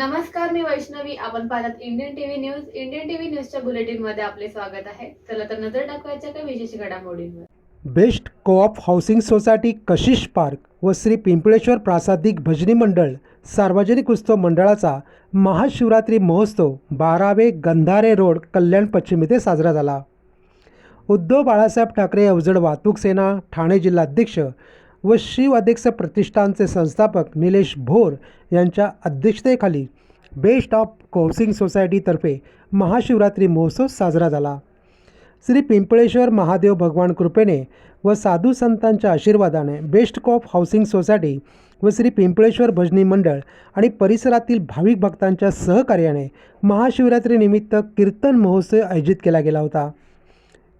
नमस्कार मी वैष्णवी. आपण पाहतात Indian TV news Indian TV न्यूजच्या बुलेटिनमध्ये आपले स्वागत आहे. चला तर नजर टाकवायच्या काही विशेष घडामोडींवर. Best co-op housing society Kashish park व श्री पिंपळेश्वर प्रासादिक भजनी मंडळ सार्वजनिक उत्सव मंडळाचा महाशिवरात्री महोत्सव बारावे गंधारे रोड कल्याण पश्चिम येथे साजरा झाला. उद्धव बाळासाहेब ठाकरे अवजड वाहतूक सेना ठाणे जिल्हाध्यक्ष व शिव अध्यक्ष प्रतिष्ठानचे संस्थापक निलेश भोर यांच्या अध्यक्षतेखाली बेस्ट ऑफ कोसिंग सोसायटीतर्फे महाशिवरात्री महोत्सव साजरा झाला. श्री पिंपळेश्वर महादेव भगवान कृपेने व साधू संतांच्या आशीर्वादाने बेस्ट कॉप हाऊसिंग सोसायटी व श्री पिंपळेश्वर भजनी मंडळ आणि परिसरातील भाविक भक्तांच्या सहकार्याने महाशिवरात्रीनिमित्त कीर्तन महोत्सव आयोजित केला गेला होता.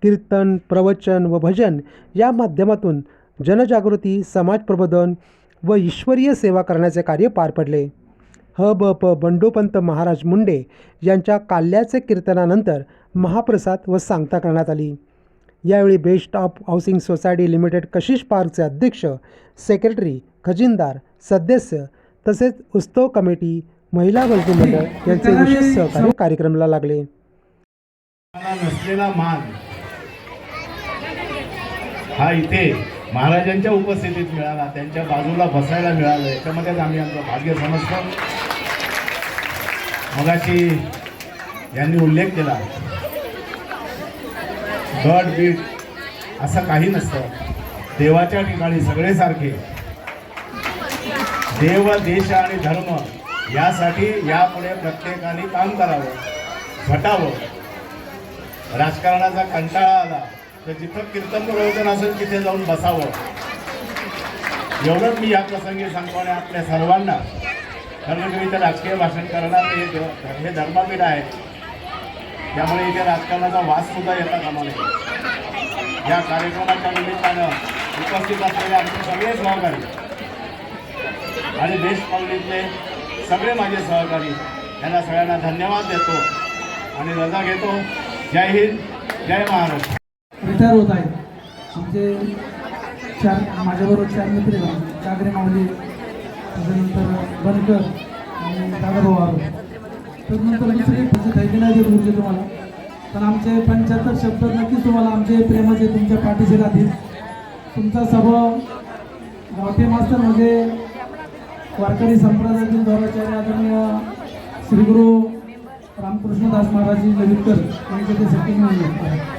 कीर्तन प्रवचन व भजन या माध्यमातून जनजागृती समाज प्रबोधन व ईश्वरीय सेवा करण्याचे कार्य पार पडले. ह ब प बंडोपंत महाराज मुंडे यांच्या काल्याचे कीर्तनानंतर महाप्रसाद व सांगता करण्यात आली. यावेळी best of housing society limited Kashish पार्कचे अध्यक्ष सेक्रेटरी खजिनदार सदस्य तसेच उत्सव कमिटी महिला भरती मंडळ यांचे विशेष सहकार्य कार्यक्रमाला लागले. नसलेला मान हा इथे महाराजांच्या उपस्थितीत मिळाला त्यांच्या बाजूला बसायला मिळालं. याच्यामध्येच आम्ही आमचं भाग्य समजतो. मगाशी यांनी उल्लेख केला गट बीट असं काही नसतं. देवाच्या ठिकाणी सगळे सारखे. देव देश आणि धर्म यासाठी यापुढे प्रत्येकाने काम करावं झटावं राजकारणाचा कंटाळा आला. तर जिथं कीर्तन प्रवचन असेल तिथे जाऊन बसावं. एवढंच मी या प्रसंगी सांगतो आणि आपल्या सर्वांना. कारण मी इथे राजकीय भाषण करणार हे- हे धर्मपीठ आहे. त्यामुळे इथे राजकारणाचा वास सुद्धा येता कामा नये. या कार्यक्रमाच्या निमित्तानं उपस्थित असलेले आमचे सगळे सहकारी आणि देश पावलीतले सगळे माझे सहकारी यांना सगळ्यांना धन्यवाद देतो आणि रजा घेतो. जय हिंद जय महाराष्ट्र. रिटायर होत आहेत. आमचे चार माझ्याबरोबर चार मित्र जागरे कागरे माऊली त्याच्यानंतर बनकर आणि दादाभाऊ तर त्यानंतर दुसरे म्हणजे काही नाही देत ऊर्जा तुम्हाला. पण आमचे पंच्याहत्तर शब्द नक्कीच तुम्हाला आमचे प्रेमाचे तुमच्या पाठीशी राहतील. तुमचा स्वभाव गावठी मास्तर म्हणजे वारकरी संप्रदायातील गौराचार्य आदरणीय श्रीगुरु रामकृष्णदास महाराजी ललितकर यांचे ते सेटिंग आहे